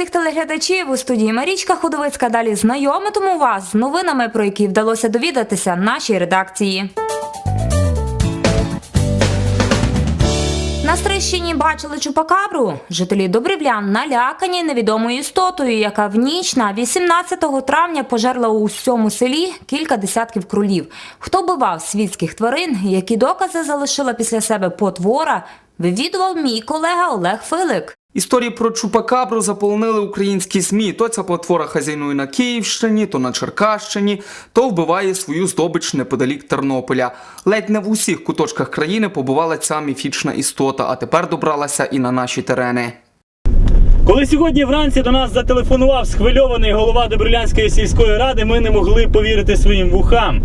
всіх телеглядачів у студії Марічка Ходовицька. Далі знайомитиму вас з новинами, про які вдалося довідатися нашій редакції. На Стрищині бачили чупакабру. Жителі Добрівлян налякані невідомою істотою, яка в ніч на 18 травня пожерла у всьому селі кілька десятків кролів. Хто бивав світських тварин, які докази залишила після себе потвора, вивідував мій колега Олег Филик. Історії про Чупакабру заполонили українські ЗМІ. То ця потвора хазяйнує на Київщині, то на Черкащині, то вбиває свою здобич неподалік Тернополя. Ледь не в усіх куточках країни побувала ця міфічна істота, а тепер добралася і на наші терени. Коли сьогодні вранці до нас зателефонував схвильований голова Добрилянської сільської ради, ми не могли повірити своїм вухам.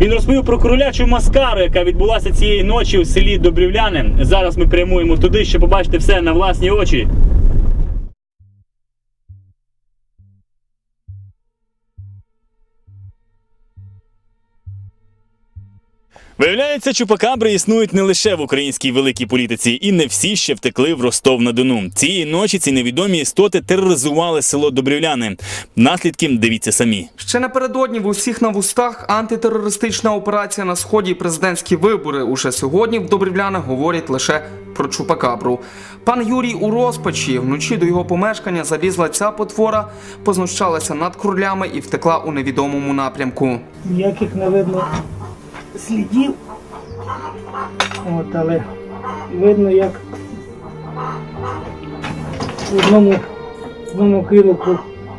Він розповів про кролячу маскару, яка відбулася цієї ночі у селі Добрівляни. Зараз ми прямуємо туди, щоб побачити все на власні очі. Виявляється, чупакабри існують не лише в українській великій політиці, і не всі ще втекли в Ростов на Дону. Цієї ночі ці невідомі істоти тероризували село Добрівляни. Наслідки дивіться самі. Ще напередодні в усіх на вустах антитерористична операція на сході і президентські вибори. Уже сьогодні в Добрівлянах говорять лише про Чупакабру. Пан Юрій у розпачі вночі до його помешкання залізла ця потвора, познущалася над кролями і втекла у невідомому напрямку. ніяких не видно слідів. От, але видно, як в одному, в одному крилику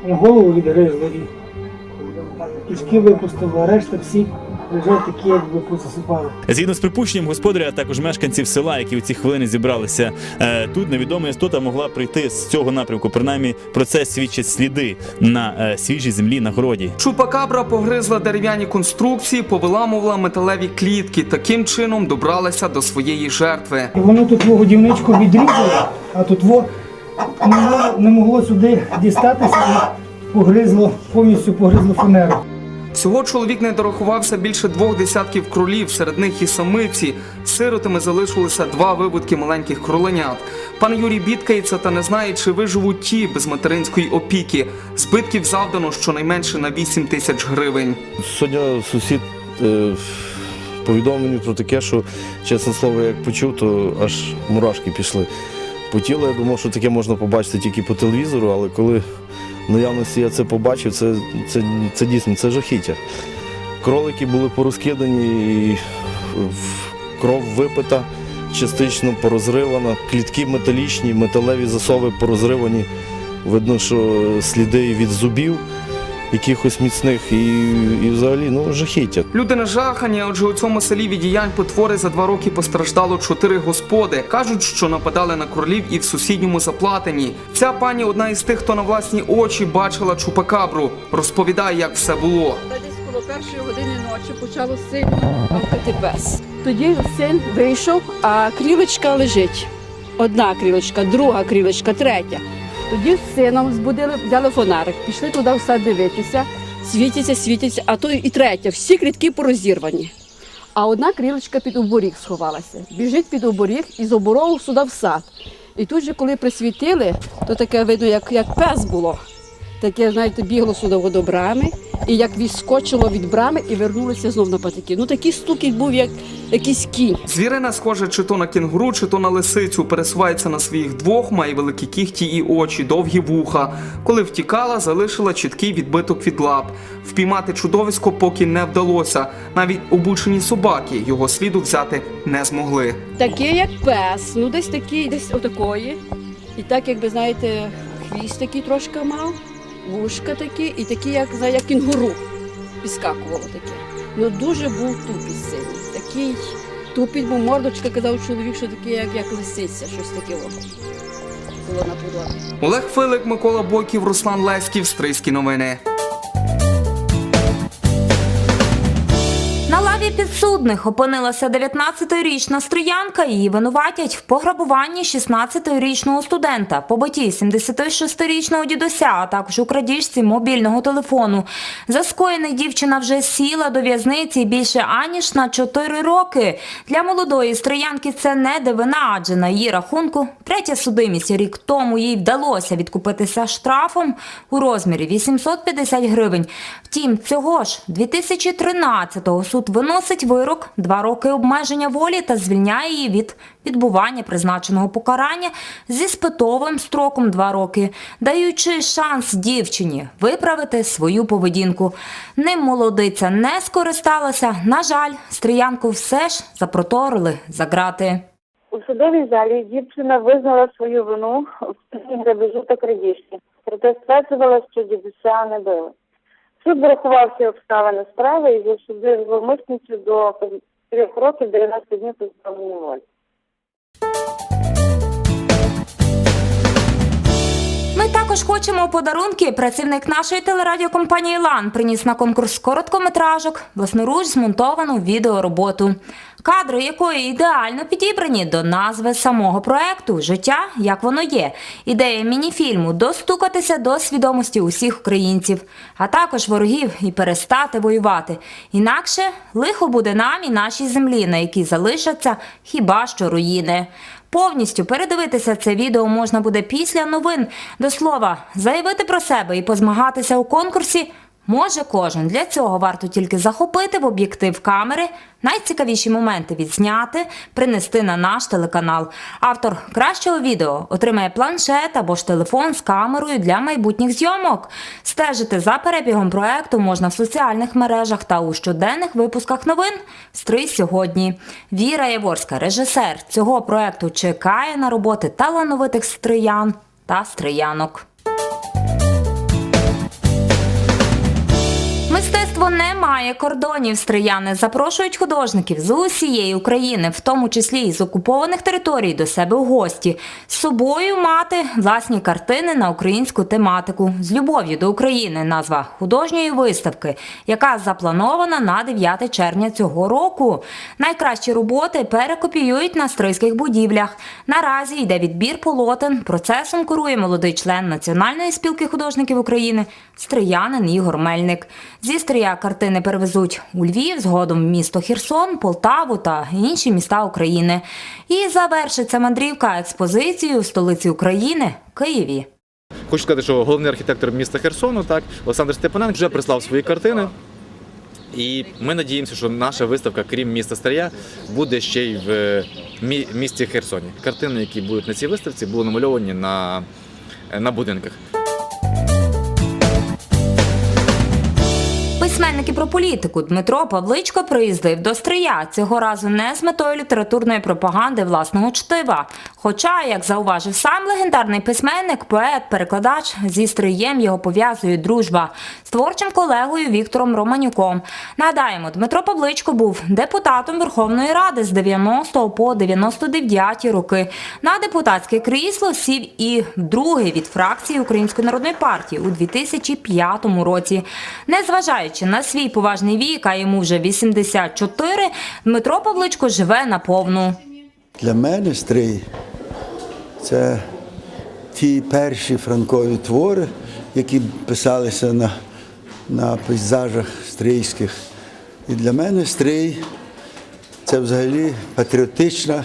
голову відгризли і кишки випустили, а решта всі лежать такі, якби позасипали. Згідно з припущенням господаря, а також мешканців села, які у ці хвилини зібралися, е, тут невідома істота могла прийти з цього напрямку. Принаймні про це свідчать сліди на е, свіжій землі на городі. Чупакабра погризла дерев'яні конструкції, повиламувала металеві клітки. Таким чином добралася до своєї жертви. Воно тут во годівничку відрізало, а тут во не могло, не могло сюди дістатися і погризло, повністю погризло фанеру. Всього чоловік не дорахувався більше двох десятків кролів, серед них і самиці. Сиротами залишилися два виводки маленьких кроленят. Пан Юрій бідкається та не знає, чи виживуть ті без материнської опіки. Збитків завдано щонайменше на 8 тисяч гривень. Сьогодні сусід е, повідомив мені про таке, що, чесне слово, як почув, то аж мурашки пішли. По тілу я думав, що таке можна побачити тільки по телевізору, але коли наявності я це побачив, це, це, це дійсно це жахіття. Кролики були порозкидані, і кров випита, частично порозривана, клітки металічні, металеві засови порозривані. Видно, що сліди від зубів якихось міцних і, і взагалі ну, жахіття. Люди нажахані, отже у цьому селі від діянь потвори за два роки постраждало чотири господи. Кажуть, що нападали на кролів і в сусідньому заплатині. Ця пані одна із тих, хто на власні очі бачила чупакабру. Розповідає, як все було. Десь коло першої години ночі почало сильно гавкати пес. Тоді син вийшов, а крілечка лежить. Одна крілечка, друга крілечка, третя. Тоді з сином збудили, взяли фонарик, пішли туди в сад дивитися, світяться, світяться, а то і третя. Всі клітки порозірвані. А одна крілечка під оборіг сховалася. Біжить під оборіг і з оборогу сюди в сад. І тут же, коли присвітили, то таке видно, як, як пес було. Таке, знаєте, бігло сюди до брами, і як відскочило від брами і вернулося знов на патики. Ну такий стукіт був, як якийсь кінь. Звірина схожа чи то на кінгуру, чи то на лисицю, пересувається на своїх двох, має великі кіхті і очі, довгі вуха. Коли втікала, залишила чіткий відбиток від лап. Впіймати чудовисько поки не вдалося. Навіть обучені собаки його сліду взяти не змогли. Таке, як пес, ну десь такий, десь отакої. І так, якби знаєте, хвіст такий трошки мав, вушка такі, і такі, як за як кінгуру. Підскакувало таке. Ну дуже був тупіт сильний. Такий тупіт, бо мордочка казав чоловік, що таке, як, як лисиця, щось таке. Було на подобі. Олег Филик, Микола Бойків, Руслан Леськів, Стрийські новини. Підсудних опинилася 19-річна стріянка. Її винуватять в пограбуванні 16-річного студента, побитті 76-річного дідуся, а також у крадіжці мобільного телефону. За скоєне дівчина вже сіла до в'язниці більше аніж на 4 роки. Для молодої стріянки це не дивина, адже на її рахунку третя судимість рік тому їй вдалося відкупитися штрафом у розмірі 850 гривень. Втім, цього ж 2013-го суд виносить вирок два роки обмеження волі та звільняє її від відбування призначеного покарання зі спитовим строком два роки, даючи шанс дівчині виправити свою поведінку. Ним молодиця не скористалася. На жаль, стріянку все ж запроторили за грати. У судовій залі дівчина визнала свою вину в грабежу та крадіжці, проте стверджувала, що дідуся не били. Суд врахував всі обставини справи і засудив зловмисницю до трьох років 90 днів позбавлення волі. Ми також хочемо подарунки. Працівник нашої телерадіокомпанії Лан приніс на конкурс короткометражок власноруч змонтовану відеороботу, кадри якої ідеально підібрані до назви самого проекту Життя як воно є. Ідея мініфільму достукатися до свідомості усіх українців, а також ворогів і перестати воювати. Інакше лихо буде нам і нашій землі, на якій залишаться хіба що руїни. Повністю передивитися це відео можна буде після новин. До слова, заявити про себе і позмагатися у конкурсі може кожен. Для цього варто тільки захопити в об'єктив камери найцікавіші моменти відзняти, принести на наш телеканал. Автор кращого відео отримає планшет або ж телефон з камерою для майбутніх зйомок. Стежити за перебігом проекту можна в соціальних мережах та у щоденних випусках новин. Стрий сьогодні. Віра Яворська, режисер цього проекту, чекає на роботи талановитих стриян та стріянок. Мистецтво не має кордонів. Стрияни запрошують художників з усієї України, в тому числі і з окупованих територій, до себе у гості. З собою мати власні картини на українську тематику з любов'ю до України. Назва художньої виставки, яка запланована на 9 червня цього року. Найкращі роботи перекопіюють на стрийських будівлях. Наразі йде відбір полотен. Процесом курує молодий член Національної спілки художників України Стриянин Ігор Мельник. Зі Стрия картини перевезуть у Львів, згодом в місто Херсон, Полтаву та інші міста України. І завершиться мандрівка експозицією в столиці України Києві. Хочу сказати, що головний архітектор міста Херсону, так, Олександр Степаненко, вже прислав свої картини. І ми надіємося, що наша виставка, крім міста Старя, буде ще й в е, місті Херсоні. Картини, які будуть на цій виставці, були намальовані на, на будинках. Письменник про політику Дмитро Павличко приїздив до Стрия цього разу не з метою літературної пропаганди власного чтива. Хоча, як зауважив сам легендарний письменник, поет, перекладач зі Стриєм його пов'язує дружба з творчим колегою Віктором Романюком. Нагадаємо, Дмитро Павличко був депутатом Верховної Ради з 90 по 99 роки. На депутатське крісло сів і вдруге від фракції Української народної партії у 2005 році. Незважаючи на свій поважний вік, а йому вже 84, Дмитро Павличко живе наповну. Для мене стрий це ті перші франкові твори, які писалися на, на пейзажах стрийських. І для мене стрий це взагалі патріотична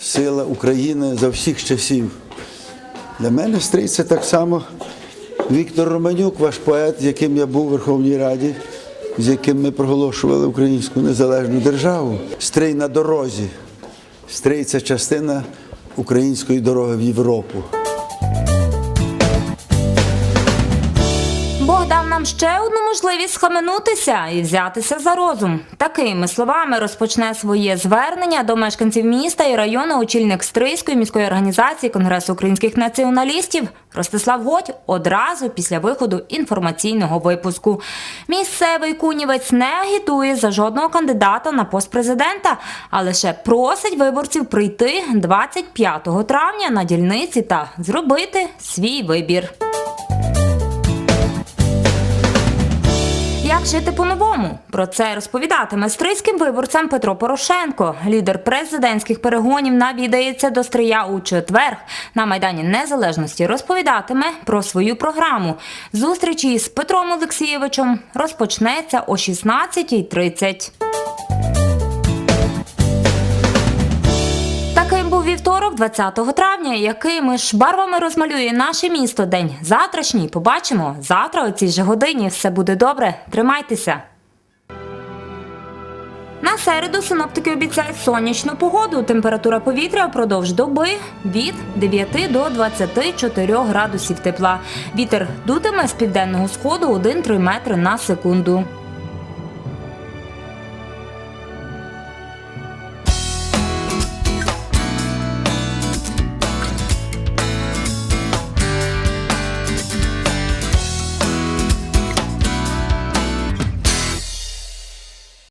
сила України за всіх часів. Для мене стрий це так само Віктор Романюк, ваш поет, з яким я був у Верховній Раді, з яким ми проголошували українську незалежну державу. Стрий на дорозі. Стрий це частина української дороги в Європу. Бог дав нам ще одну можливість схаменутися і взятися за розум. Такими словами розпочне своє звернення до мешканців міста і району очільник Стрийської міської організації Конгресу українських націоналістів Ростислав Годь одразу після виходу інформаційного випуску. Місцевий кунівець не агітує за жодного кандидата на пост президента, а лише просить виборців прийти 25 травня на дільниці та зробити свій вибір. Як жити по-новому? Про це розповідатиме стрийським виборцям Петро Порошенко. Лідер президентських перегонів навідається до Стрия у четвер. На Майдані Незалежності розповідатиме про свою програму. Зустрічі із Петром Олексійовичем розпочнеться о 16.30. вівторок, 20 травня, якими ж барвами розмалює наше місто день завтрашній. Побачимо завтра о цій же годині. Все буде добре. Тримайтеся. На середу синоптики обіцяють сонячну погоду. Температура повітря впродовж доби від 9 до 24 градусів тепла. Вітер дутиме з південного сходу 1-3 метри на секунду.